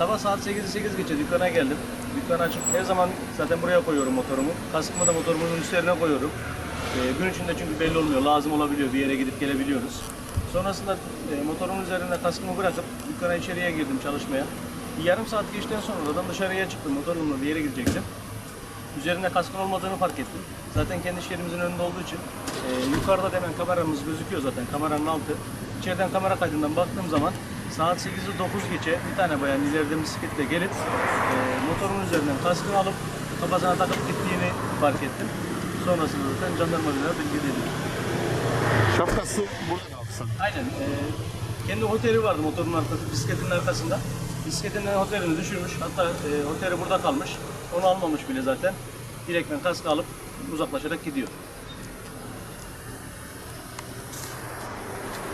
sabah saat 8'i 8 geçe dükkana geldim. Dükkanı açıp her zaman zaten buraya koyuyorum motorumu. Kaskımı da motorumun üstlerine koyuyorum. Ee, gün içinde çünkü belli olmuyor. Lazım olabiliyor. Bir yere gidip gelebiliyoruz. Sonrasında e, motorumun üzerine kaskımı bırakıp dükkana içeriye girdim çalışmaya. Bir yarım saat geçtikten sonra oradan dışarıya çıktım. Motorumla bir yere gidecektim. Üzerinde kaskın olmadığını fark ettim. Zaten kendi iş önünde olduğu için e, yukarıda da hemen kameramız gözüküyor zaten kameranın altı. İçeriden kamera kaydından baktığım zaman saat 8'i 9 geçe bir tane bayan ileride bisikletle gelip e, motorun üzerinden kaskını alıp kafasına takıp gittiğini fark ettim. Sonrasında zaten jandarmalara bilgiledim. Şapkası burada sanırım. Aynen. e, kendi hoteli vardı motorun arkası, bisikletin arkasında. Bisikletin hotelini düşürmüş. Hatta e, hoteli burada kalmış. Onu almamış bile zaten. Direktmen kask alıp uzaklaşarak gidiyor.